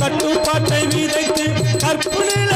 கட்டுப்பாட்டை விதைத்து கற்பு நில